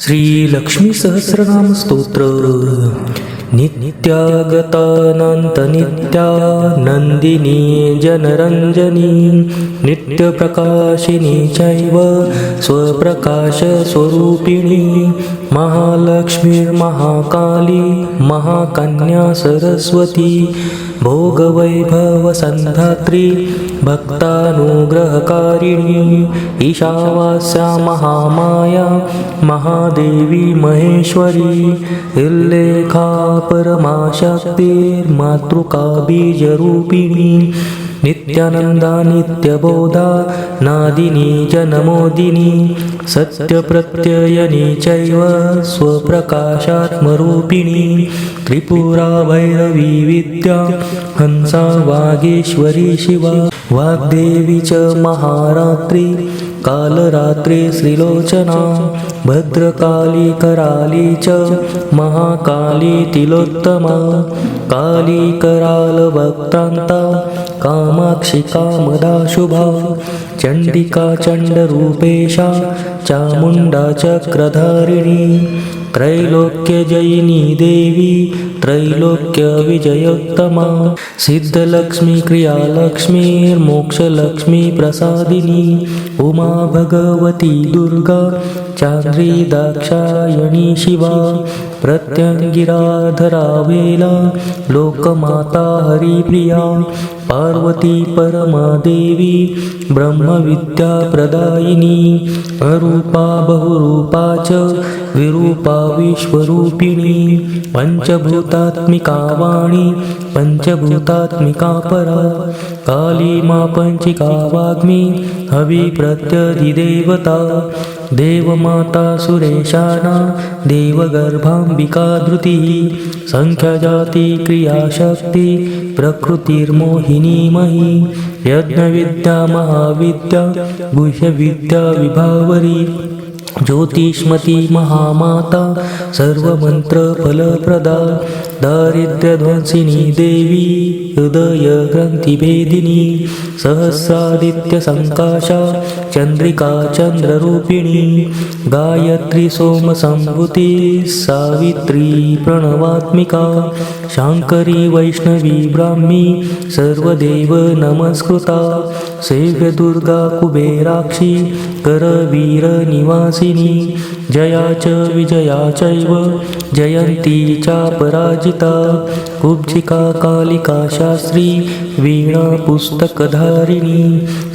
श्री लक्ष्मी सहस्रनाम स्तोत्र। नित्यागतानंत नित्या नंदिनी जनरंजनी नित्यप्रकाशिनी चैव स्वप्रकाश स्वरूपिणी महालक्ष्मीर्महाकाली महाकन्या सरस्वती। भोगवैभवसन्धात्री भक्तानुग्रहकारिणी ईशावास्या महामाया महादेवी महेश्वरी इल्लेखा परमाशक्तिर्मातृका बीजरूपिणी नित्यानन्दा नित्यबोधा नादिनी जनमोदिनी सत्यप्रत्ययनी चैव स्वप्रकाशात्मरूपिणी त्रिपुरा भैरवी विद्या हंसा वागेश्वरी शिवा वाग्देवी च महारात्री कालरात्रे श्रीलोचना भद्रकाली कराली च महाकाली तिलोत्तमा काली कराल भक्तान्ता कामाक्षि कामदा शुभा चण्डिका चण्डरूपेशा चामुण्डा चक्रधारिणी त्रैलोक्यजयिनी देवी त्रैलोक्यविजयोत्तमा सिद्धलक्ष्मी क्रियालक्ष्मीर्मोक्षलक्ष्मी प्रसादिनी। उमा भगवती दुर्गा चान्द्री दाक्षायणी शिवा प्रत्यङ्गिराधरा वेला लोकमाता हरिप्रिया पार्वती परमादेवी ब्रह्मविद्याप्रदायिनी अरूपा बहुरूपा च विरूपा विश्वरूपिणी पञ्चभूतात्मिका वाणी पञ्चभूतात्मिका परा काली मा पञ्चिका वाग्मी हवि प्रत्यधिदेवता देवमाता सुरेशाना देवगर्भाम्बिका धृतिः सङ्ख्यजाति क्रियाशक्ति प्रकृतिर्मोहिनी मही यज्ञविद्या महाविद्या गुह्यविद्या विभावरी ज्योतिष्मती महामाता सर्वमन्त्रफलप्रदा दारिद्र्यध्वंसिनी देवी हृदयग्रन्थिभेदिनी सहस्रादित्यसङ्काशा चन्द्रिका चन्द्ररूपिणी गायत्री सोमसम्भूती सावित्री प्रणवात्मिका शाङ्करी वैष्णवी ब्राह्मी सर्वदेव नमस्कृता सेव्यदुर्गा कुबेराक्षी करवीरनिवासिनी जया च विजया चैव जयन्ती चापराजिता कुब्जिका कालिका शास्त्री वीणा पुस्तकधारिणी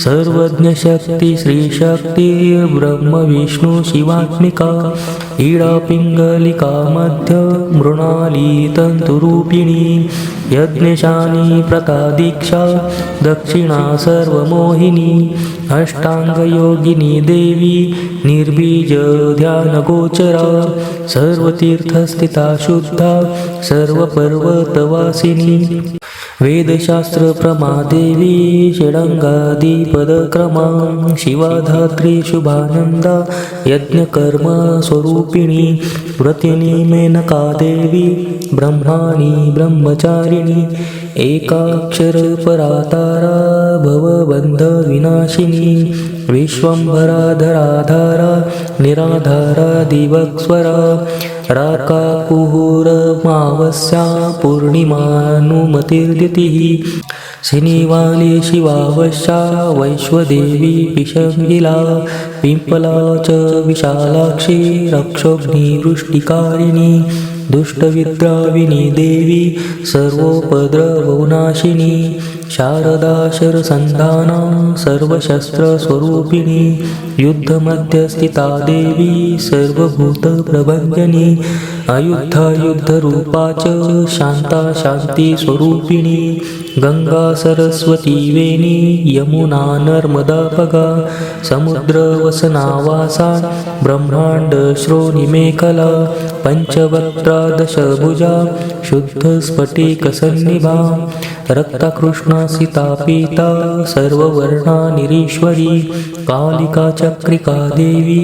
सर्वज्ञशक्ति श्रीशक्तिर्ब्रह्म विष्णु शिवात्मिका ईडा पिङ्गलिका मध्य मृणाली तन्तुरूपिणी यज्ञशानी प्रतादीक्षा दक्षिणा सर्वमोहिनी अष्टाङ्गयोगिनी देवी निर्बीज ध्यानगोचरा सर्वतीर्थस्थिता शुद्धा सर्वपर्वतवासिनी। वेदशास्त्रप्रमादेवी षडङ्गादिपदक्रमा शिवाधात्री शुभानन्दा यज्ञकर्मस्वरूपिणी व्रतिनी मेनका देवी ब्रह्माणि ब्रह्मचारिणी एकाक्षरपरातारा भवबन्धविनाशिनी विश्वम्भराधराधारा निराधारा दिवक्स्वरा राकाकुहुरमावस्या पूर्णिमानुमतिर्दितिः श्रीनिवाली शिवावश्या वैश्वदेवी पिशङ्गिला पिम्पला च विशालाक्षी रक्षोग्निवृष्टिकारिणी दुष्टविद्राविनी देवी सर्वोपद्रवनाशिनी। शारदाशरसन्धाना सर्वशस्त्रस्वरूपिणी युद्धमध्यस्थिता देवी सर्वभूतप्रभञ्जनी अयुद्धयुद्धरूपा च शान्ता शान्तिस्वरूपिणी गंगा सरस्वती वेणी यमुना नर्मदापगा समुद्रवसनावासा ब्रह्माण्डश्रोणिमेखला पञ्चवक्त्रादशभुजा शुद्धस्फटिकसन्निभा रक्तकृष्णा सीता पीता सर्ववर्णा निरीश्वरी कालिका चक्रिका देवी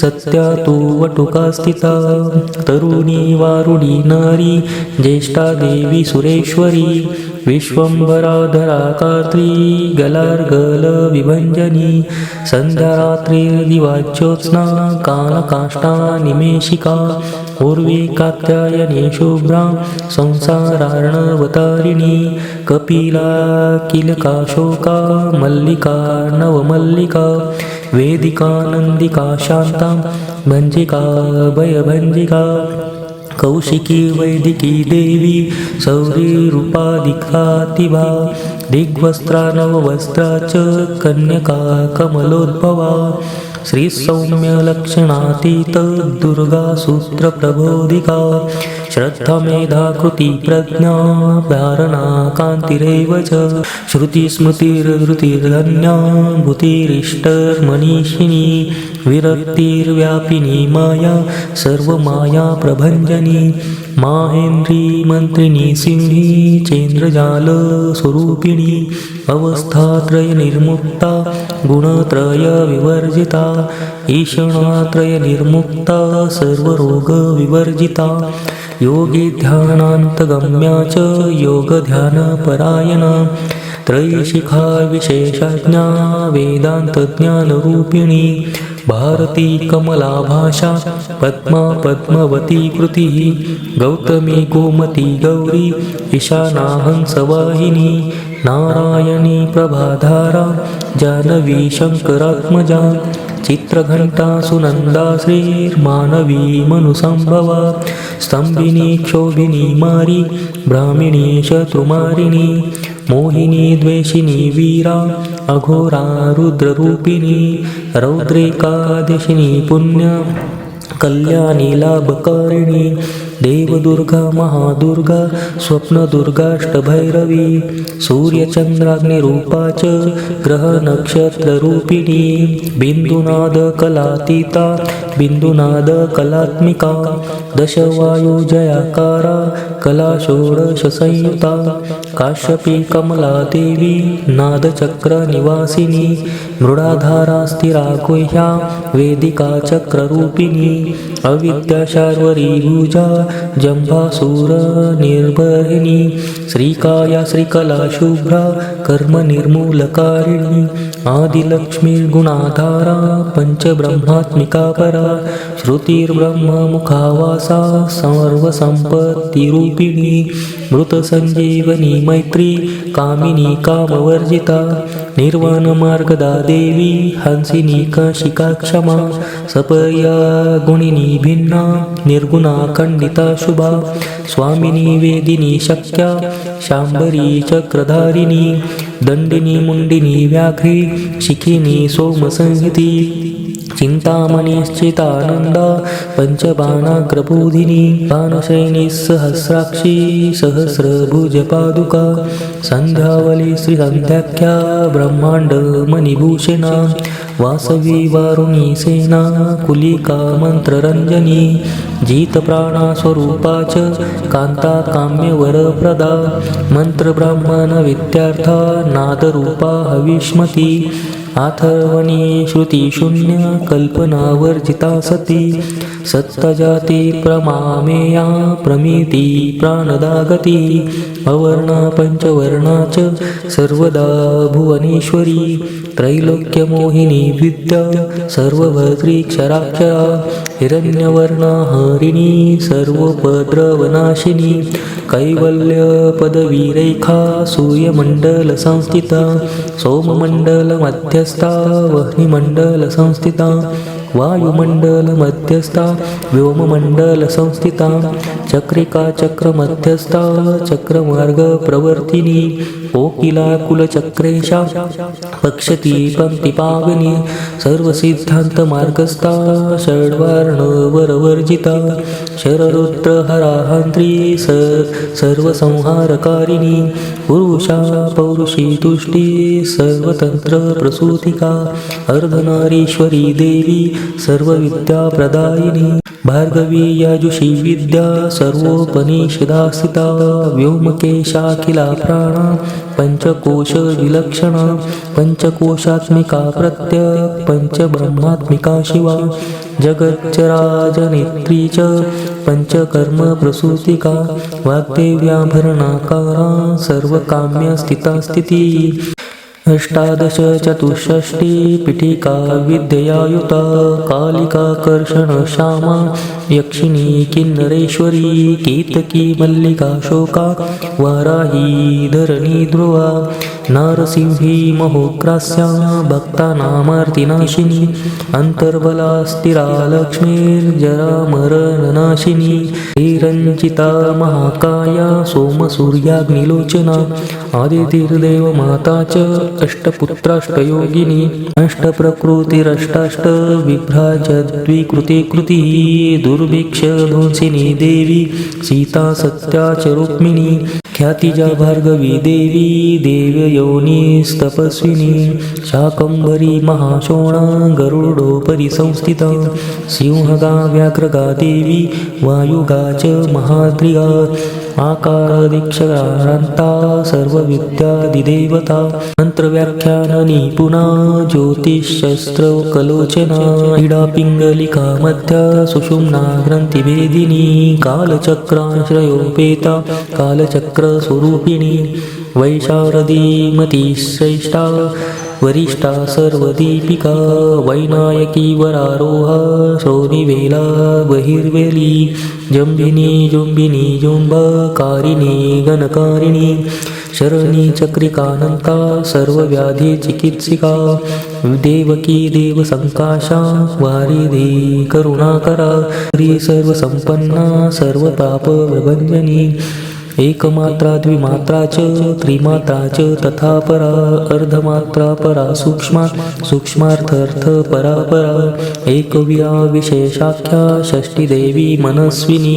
सत्या तु वटुका स्थिता तरुणी वारुणी नारी ज्येष्ठा देवी सुरेश्वरी विश्वम्भराधराकार्त्री गलार्गल विभञ्जनी सन्ध्यारात्रिर्दिवाज्योत्स्ना कालकाष्ठा निमेषिका उर्वी कात्यायनी शुभ्रा संसारार्णवतारिणी कपिला किलका शोका मल्लिका नवमल्लिका वेदिका नन्दिका शान्ता भञ्जिका भयभञ्जिका कौशिकी वैदिकी देवी सौरीरूपादिकातिभा दिग्वस्त्रा नववस्त्रा च कन्यका कमलोद्भवा श्रीसौम्यलक्षणातीत दुर्गा सूत्रप्रबोधिका श्रद्धामेधा प्रज्ञा धारणा कान्तिरेव च श्रुतिस्मृतिर्धृतिर्धन्या भूतिरिष्टर्मनीषिणी विरक्तिर्व्यापिनी माया सर्वमाया प्रभञ्जनी। माहेन्द्री मन्त्रिणी सिंही चेन्द्रजालस्वरूपिणी अवस्थात्रयनिर्मुक्ता गुणत्रयविवर्जिता ईषणात्रयनिर्मुक्ता सर्वरोगविवर्जिता योगी ध्यानान्तगम्या च योगध्यानपरायणा। त्रयशिखा विशेषज्ञा वेदान्तज्ञानरूपिणी। भारती कमला भाषा पद्मा पद्मवती कृतिः गौतमी गोमती गौरी ईशाना हंसवाहिनी नारायणी प्रभाधारा जानवी शङ्करात्मजा चित्रघण्टा सुनन्दा श्रीर्मानवी मनुसम्भवा स्तम्भिनी क्षोभिनी मारी ब्राह्मिणी शत्रुमारिणी मोहिनी द्वेषिणी वीरा अघोरा रुद्ररूपिणी रौद्रेकादशिनी पुण्य कल्याणी लाभकारिणी देवदुर्गा महादुर्गा स्वप्नदुर्गाष्टभैरवी सूर्यचन्द्राग्निरूपा च ग्रहनक्षत्ररूपिणी बिन्दुनादकलातीता बिन्दुनादकलात्मिका दशवायुजयाकारा कलाषोडशसंयुता काश्यपी कमलादेवी नादचक्रनिवासिनी मृडाधारा स्थिरा गुह्या अविद्याशार्वरी भुजा जम्भासूर निर्भरिणी श्रीकाया श्रीकला शुभ्रा कर्मनिर्मूलकारिणी आदिलक्ष्मीर्गुणाधारा पञ्चब्रह्मात्मिका परा श्रुतिर्ब्रह्ममुखावासा सर्वसम्पत्तिरूपिणी मृतसञ्जीवनी मैत्री कामिनी कामवर्जिता निर्वाणमार्गदा देवी हंसिनी काशिका क्षमा सपया गुणिनी भिन्ना निर्गुणा खण्डिता शुभा स्वामिनी वेदिनी शक्या शाम्बरी चक्रधारिणी दण्डिनी मुण्डिनी व्याघ्री शिखिनी सोमसंहिती। चिन्तामणिश्चितानन्दा पञ्चबाणाग्रबोधिनी बाणशैनी सहस्राक्षी सहस्रभुजपादुका सन्ध्यावली श्रीसन्ध्याख्या ब्रह्माण्डमणिभूषणा वासवी वारुणी सेना कुलिका मन्त्ररञ्जनी जीतप्राणास्वरूपा च कान्ता काम्यवरप्रदा मन्त्रब्राह्मणविद्यार्था नादरूपा हविष्मती अथर्वणी श्रुतिशून्य कल्पनावर्जिता सती। सत्तजाती प्रमामेया प्रमिती प्राणदागती। अवर्णा पञ्चवर्णा च सर्वदा भुवनेश्वरी। त्रैलोक्यमोहिनी विद्या सर्वभद्रीक्षराक्षरा हिरण्यवर्णा हरिणी सर्वोपद्रवनाशिनी। कैवल्यपदवीरेखा सूर्यमण्डलसंस्थिता सोममण्डलमध्यस्था वह्निमण्डलसंस्थिता वायुमण्डलमध्यस्था व्योममण्डलसंस्थिता चक्रिका चक्रमध्यस्था चक्रमार्गप्रवर्तिनी कोकिला कुलचक्रेशा पक्षती पङ्क्तिपावनी वरवर्जिता शररुद्र शररुद्रहराहन्त्री स सर्वसंहारकारिणी पुरुषा पौरुषी तुष्टी सर्वतन्त्रप्रसूतिका अर्धनारीश्वरी देवी सर्वविद्याप्रदायिनी भार्गवी याजुषी विद्या सर्वोपनिषदा स्थिता व्योमकेशाखिला प्राणा पञ्चकोशविलक्षणा पञ्चकोशात्मिका प्रत्यक् पञ्चब्रह्मात्मिका शिवा जगच्चराजनेत्री च पञ्चकर्म प्रसूतिका वाग्देव्याभरणाकारा सर्वकाम्य स्थिता स्थिती अष्टादश चतुष्षष्टी पीठिका विद्ययायुता कालिका कर्षण श्यामा यक्षिणी किन्नरेश्वरी कीर्तकी मल्लिका शोका वाराही धरणी ध्रुवा नारसिंही महोग्रास्या भक्तानामार्तिनाशिनी अन्तर्बला स्थिरा लक्ष्मीर्जरामरणनाशिनी हिरञ्जिता महाकाया सोमसूर्याग्निलोचना आदितिर्देव माता च अष्टपुत्राष्टयोगिनी अष्टप्रकृतिरष्टाष्ट विभ्राजद्विकृति कृतिः देवी सीता सत्या च रुक्मिणी ख्यातिजा भार्गवी देवी देवयोनिस्तपस्विनी शाकंभरी महाशोणा गरुडोपरि संस्थिता सिंहगा व्याघ्रगा देवी वायुगा च महात्रिगा आकारदीक्षकारान्ता सर्वविद्यादिदेवता मन्त्रव्याख्याननिपुणा ज्योतिषशस्त्रकलोचना इडा पिङ्गलिका मध्या सुषुम्ना ग्रन्थिभेदिनी कालचक्राश्रयोपेता कालचक्रस्वरूपिणी वैशारदीमती श्रेष्ठा वरिष्ठा सर्वदीपिका वैनायकी वरारोहा शोनिवेला बहिर्वेली जम्बिनी जुम्बिनी जुम्बकारिणी गणकारिणी शरणी चक्रिकानन्ता सर्वव्याधिचिकित्सिका देवकी देवसङ्काशा वारिधी करुणाकरा श्री सर्वसम्पन्ना सर्वतापविभञ्जनी एकमात्रा द्विमात्रा च त्रिमात्रा च तथा परा अर्धमात्रा परा सूक्ष्मा सूक्ष्मार्थर्थ परा परा एकव्या विशेषाख्या षष्टिदेवी मनस्विनी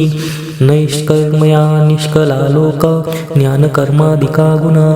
नैष्कर्मया निष्कला लोका ज्ञानकर्मादिका गुणा।